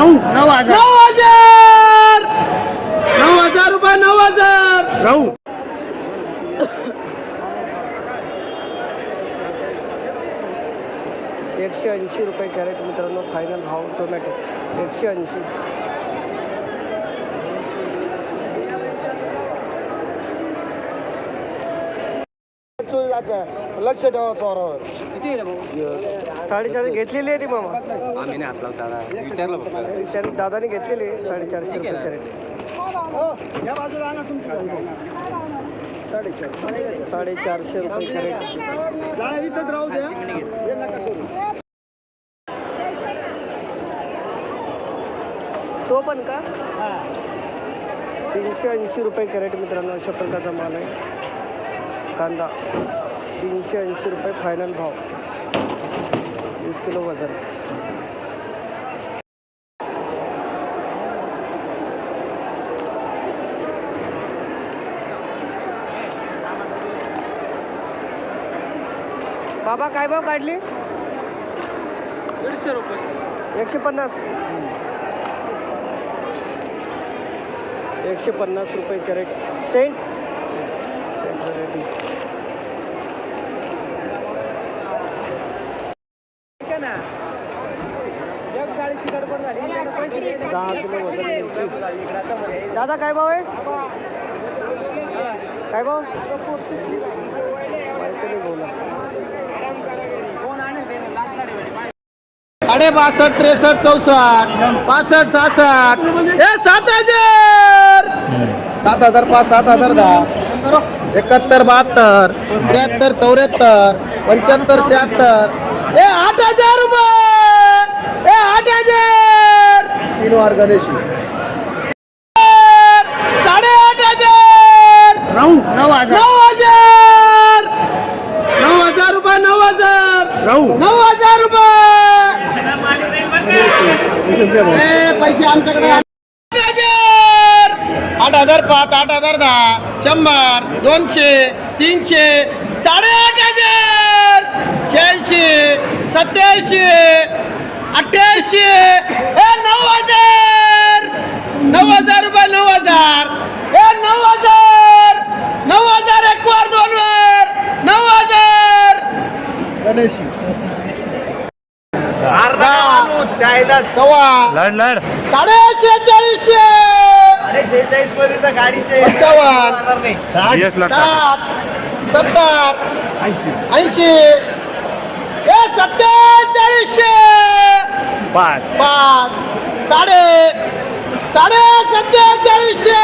राहू. नऊ हजार. नऊ हजार. नऊ हजार रुपये नऊ हजार. राहू. एकशे ऐंशी रुपये कॅरेट मित्रांनो फायनल भाव टोमॅटो एकशे ऐंशी. लक्ष ठेवा चोरावर. साडेचारशे घेतलेली आहे ती मामा. आम्ही नाही हात लावता दादा. विचारलं फक्त. त्यांनी दादाने घेतलेली आहे साडेचारशे रुपये कॅरेट साडेचारशे रुपये कॅरेट इथंच राहू द्या. हे नका करू. तो पण का? तीनशे ऐंशी रुपये कॅरेट मित्रांनो अशा प्रकारचा माल आहे. कांदा तीनशे ऐंशी रुपये फायनल भाव. वीस किलो वजन. बाबा काय भाव काढली? दीडशे रुपये. एकशे पन्नास. एकशे पन्नास रुपये कॅरेट. सेंट सेंट व्हरायटी दहा किलो वजन मिरची दादा काय भाव आहे? काय भाव? माहिती नाही बोला. साडे बासष्ट त्रेसष्ट चौसष्ट पासष्ट सहासष्ट. हे सात हजार! सात हजार पाच सात हजार दहा. एकाहत्तर बहात्तर त्र्याहत्तर चौऱ्याहत्तर पंच्याहत्तर शहात्तर. हे आठ हजार रुपये! हे आठ हजार! तीन वार गणेश साडे आठ हजार! राहू. नऊ हजार. नऊ हजार! नऊ हजार रुपये नऊ हजार! राहू. नऊ हजार रुपये! ए, पैसे आमच्याकडे आठ हजार आठ पाच आठ हजार दहा शंभर दोनशे तीनशे साडेआठ हजार! शहाऐंशी सत्याऐंशी अठ्ठ्याऐंशी ए नऊ हजार! नऊ हजार रुपये नऊ हजार! ए नऊ हजार! नऊ हजार एक वर दोन वर! नऊ हजार! गणेशी अर्धा सव्वा. लढ लढ. साडे शेहेचाळीसशे पंचावन्न. साठ. सत्तर. ऐंशी. ए सत्तेचाळीसशे पाच. पाच. साडे. साडे सत्तेचाळीसशे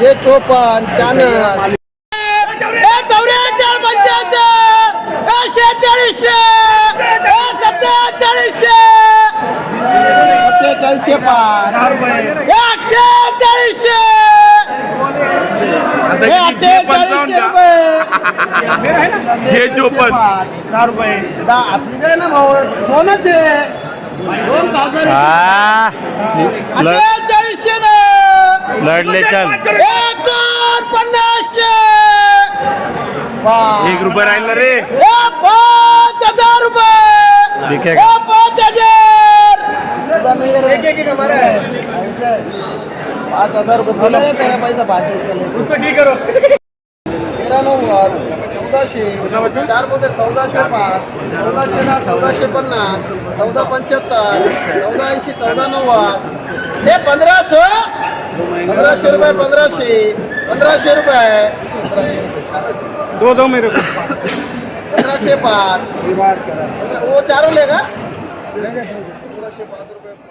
हे चोपन्न चाळीस. शेहेचाळीसशे. सत्तेचाळीसशे सत्तेचाळीसशे पाच हे अठ्ठेचाळीसशे हे अठ्ठेचाळीसशे रुपये हे चोपन्न. पाच. दा- आपली काय ना भाऊ? दोनच आहे. दोन लढले चल. एकोणपन्नासशे एक रुपये राहिलं रे. पाच हजार रुपये. ठीक आहे. हे पाच हजार. पाच हजार रुपये तेरा पैसा पाच तेरा नव्वद चौदाशे चार पोते चौदाशे पाच चौदाशे ना चौदाशे पन्नास चौदा पंच्याहत्तर चौदा ऐंशी चौदा नव्वद. हे पंधराशे? पंधराशे रुपये पंधराशे. पंधराशे रुपये. पंधराशे रुपये. दो दो मेरे को. पंधराशे पाच. वो चारों लेगा पंधराशे पाच रुपये.